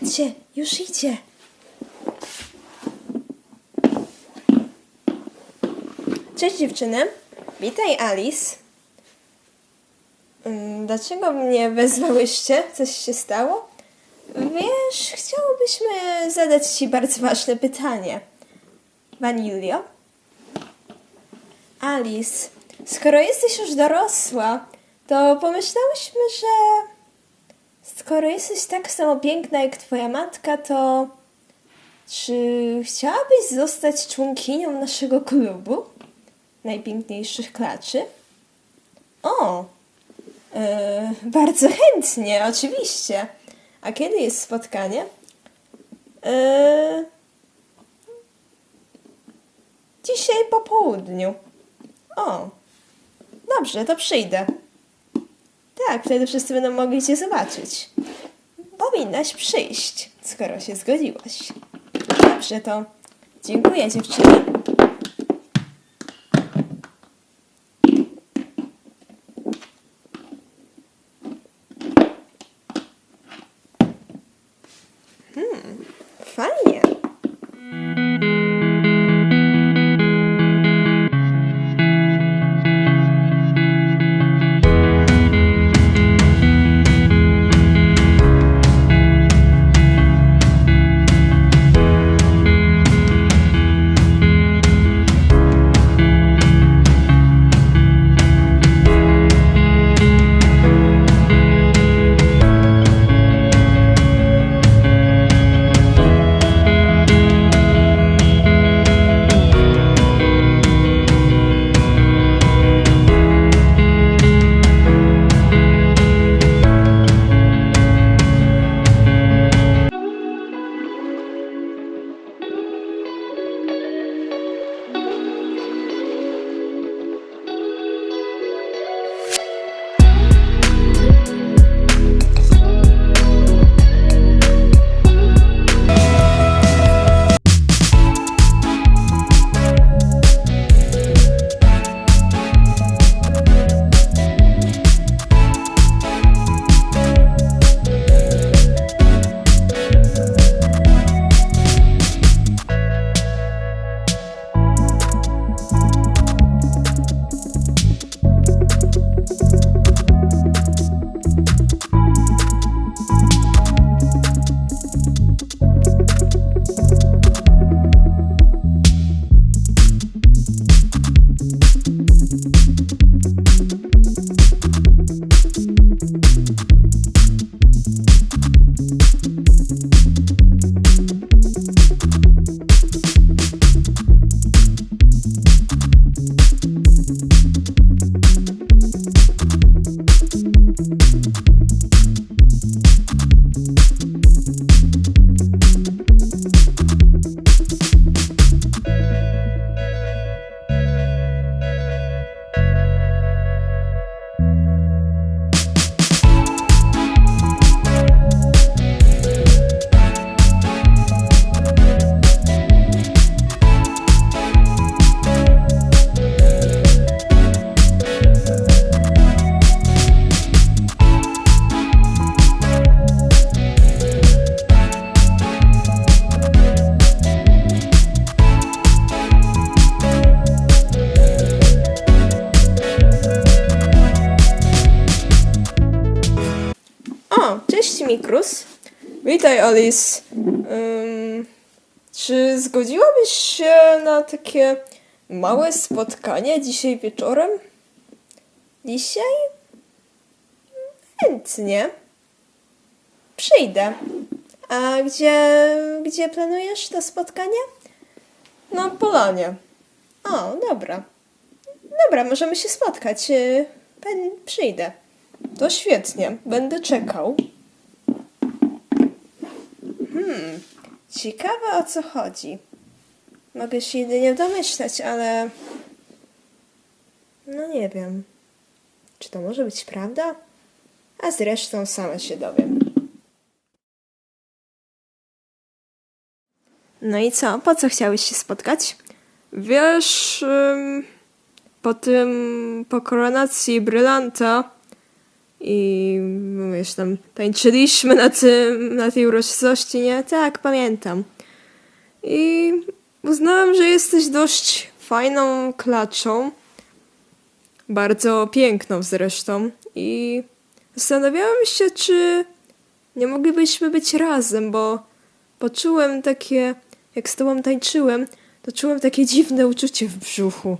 Patrzcie, już idzie. Cześć dziewczyny. Witaj Alice. Mm, Dlaczego mnie wezwałyście? Coś się stało? Wiesz, chciałobyśmy zadać Ci bardzo ważne pytanie. Vanilio? Alice, skoro jesteś już dorosła, to pomyślałyśmy, że skoro jesteś tak samo piękna jak Twoja matka, to czy chciałabyś zostać członkinią naszego klubu najpiękniejszych klaczy? O, e, bardzo chętnie, oczywiście. A kiedy jest spotkanie? E, dzisiaj po południu. O, dobrze, to przyjdę. Tak, wtedy wszyscy będą mogli Cię zobaczyć. Powinnaś przyjść, skoro się zgodziłaś. Dobrze, to dziękuję dziewczyny. Hmm, fajnie. Mikrus. Witaj Alice. Ym, czy zgodziłabyś się na takie małe spotkanie dzisiaj wieczorem? Dzisiaj? Chętnie. Przyjdę. A gdzie, gdzie planujesz to spotkanie? Na polanie. O, dobra. Dobra, możemy się spotkać. Y, pen- Przyjdę. To świetnie, będę czekał. Hmm, ciekawe o co chodzi. Mogę się jedynie domyślać, ale. No nie wiem. Czy to może być prawda? A zresztą sama się dowiem. No i co? Po co chciałeś się spotkać? Wiesz, po tym, po koronacji brylanta I no wiesz, tam tańczyliśmy na, tym, na tej uroczystości, nie? Tak, pamiętam. I uznałam, że jesteś dość fajną klaczą. Bardzo piękną zresztą. I zastanawiałam się, czy nie moglibyśmy być razem, bo poczułem takie, jak z tobą tańczyłem, to czułem takie dziwne uczucie w brzuchu.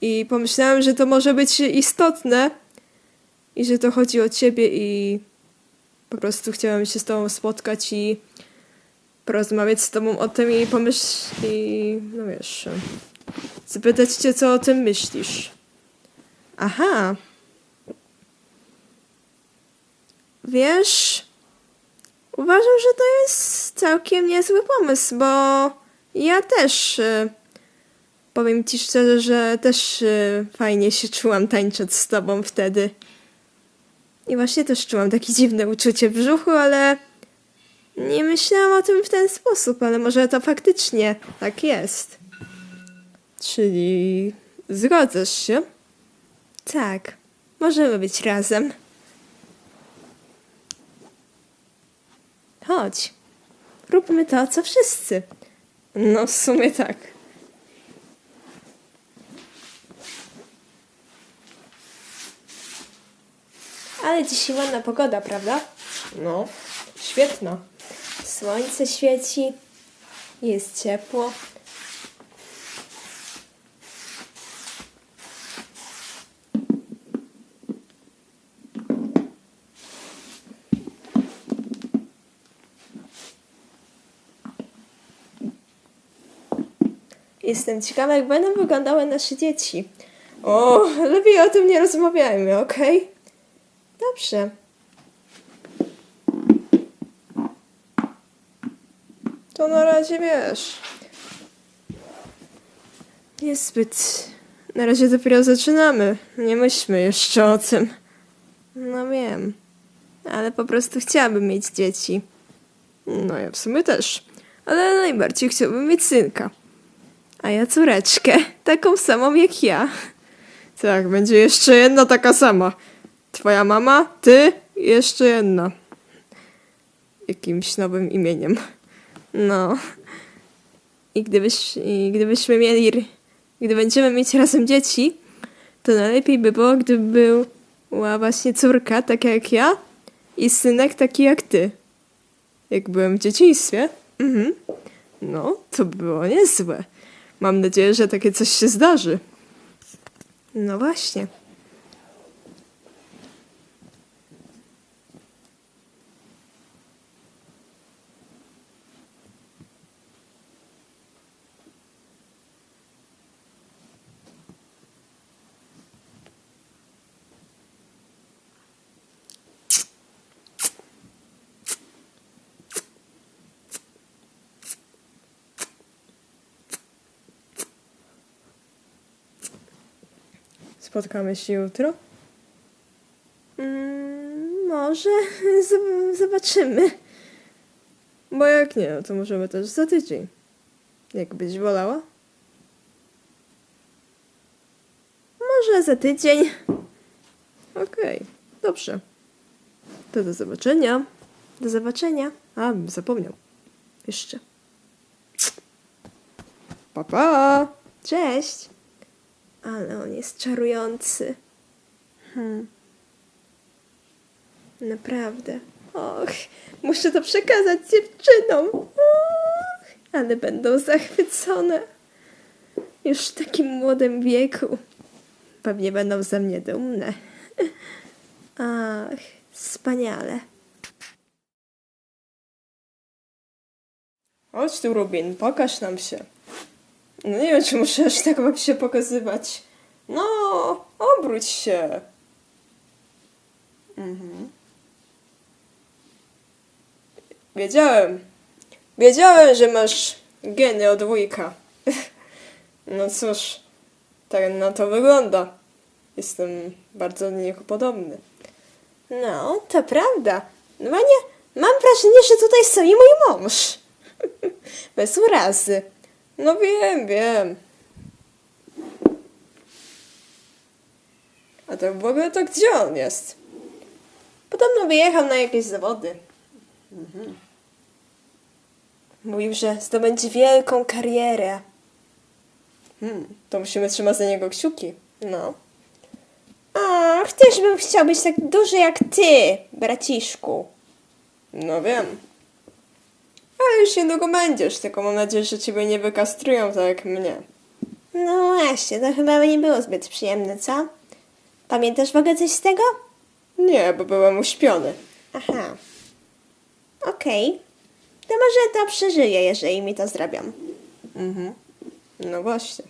I pomyślałem, że to może być istotne i że to chodzi o ciebie i po prostu chciałem się z tobą spotkać i porozmawiać z tobą o tym i pomyśl i no wiesz, zapytać cię, co o tym myślisz. Aha. Wiesz, uważam, że to jest całkiem niezły pomysł, bo ja też y, powiem ci szczerze, że też y, fajnie się czułam tańcząc z tobą wtedy. I właśnie też czułam takie dziwne uczucie w brzuchu, ale nie myślałam o tym w ten sposób, ale może to faktycznie tak jest. Czyli zgadzasz się? Tak, możemy być razem. Chodź, róbmy to, co wszyscy. No, w sumie tak. Ale dzisiaj ładna pogoda, prawda? No, świetna. Słońce świeci, jest ciepło. Jestem ciekawa, jak będą wyglądały nasze dzieci. O, lepiej o tym nie rozmawiajmy, okej? Dobrze. To na razie wiesz. Niezbyt. Na razie dopiero zaczynamy. Nie myślmy jeszcze o tym. No wiem. Ale po prostu chciałabym mieć dzieci. No ja w sumie też. Ale najbardziej chciałbym mieć synka. A ja córeczkę. Taką samą jak ja. Tak, będzie jeszcze jedna taka sama. Twoja mama, ty i jeszcze jedna. Jakimś nowym imieniem. No. I, gdybyś, I gdybyśmy mieli, gdy będziemy mieć razem dzieci, to najlepiej by było, gdyby była właśnie córka, taka jak ja, i synek taki jak ty. Jak byłem w dzieciństwie. Mhm. No, to by było niezłe. Mam nadzieję, że takie coś się zdarzy. No właśnie. Spotkamy się jutro? Mm, może zobaczymy. Bo jak nie, no to możemy też za tydzień. Jakbyś wolała? Może za tydzień. Okej, dobrze. To do zobaczenia. Do zobaczenia. A, bym zapomniał. Jeszcze. Pa, pa. Cześć. Ale on jest czarujący. Hmm. Naprawdę. Och, muszę to przekazać dziewczynom. Och, ale będą zachwycone. Już w takim młodym wieku. Pewnie będą ze mnie dumne. Ach, wspaniale. Chodź tu, Rubin, pokaż nam się. No nie wiem, czy muszę aż tak wam się pokazywać. No, obróć się. Mhm. Wiedziałem. Wiedziałem, że masz geny od wujka. no cóż, tak na to wygląda. Jestem bardzo do niego podobny. No, to prawda. No nie, mam wrażenie, że tutaj stoi mój mąż. Bez urazy. No wiem, wiem. A to w ogóle to gdzie on jest? Podobno wyjechał na jakieś zawody. Mhm. Mówił, że zdobędzie wielką karierę. Hmm, to musimy trzymać za niego kciuki. No. Ach, też bym chciał być tak duży jak ty, braciszku. No wiem. Ale już niedługo będziesz, tylko mam nadzieję, że ciebie nie wykastrują tak jak mnie. No właśnie, to chyba nie było zbyt przyjemne, co? Pamiętasz w ogóle coś z tego? Nie, bo byłem uśpiony. Aha. Okej. To może to przeżyję, jeżeli mi to zrobią. Mhm. No właśnie.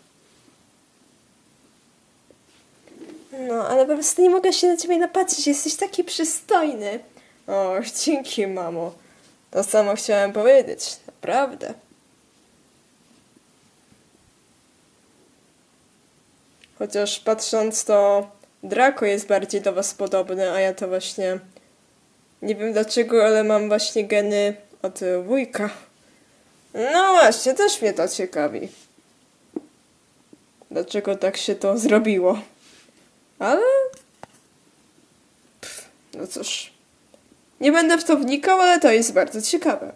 No, ale po prostu nie mogę się na ciebie napatrzeć. Jesteś taki przystojny. Och, dzięki, mamo. To samo chciałem powiedzieć. Naprawdę. Chociaż patrząc to Draco jest bardziej do was podobny, a ja to właśnie nie wiem dlaczego, ale mam właśnie geny od wujka. No właśnie, też mnie to ciekawi. Dlaczego tak się to zrobiło? Ale... Pff, no cóż. Nie będę w to wnikał, ale to jest bardzo ciekawe.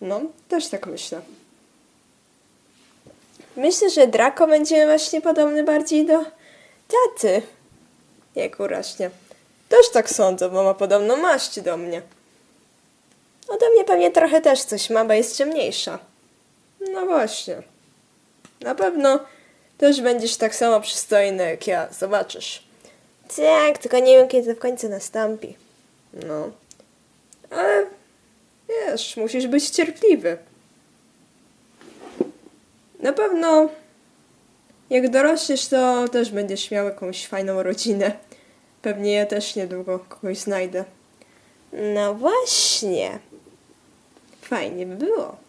No, też tak myślę. Myślę, że Draco będzie właśnie podobny bardziej do taty. Jak uraśnie. Też tak sądzę, bo ma podobną maść do mnie. Ode mnie pewnie trochę też coś ma, bo jest ciemniejsza. No właśnie. Na pewno też będziesz tak samo przystojny jak ja, zobaczysz. Tak, tylko nie wiem kiedy to w końcu nastąpi. No. Ale wiesz, musisz być cierpliwy. Na pewno jak dorośniesz, to też będziesz miał jakąś fajną rodzinę. Pewnie ja też niedługo kogoś znajdę. No właśnie. Fajnie by było.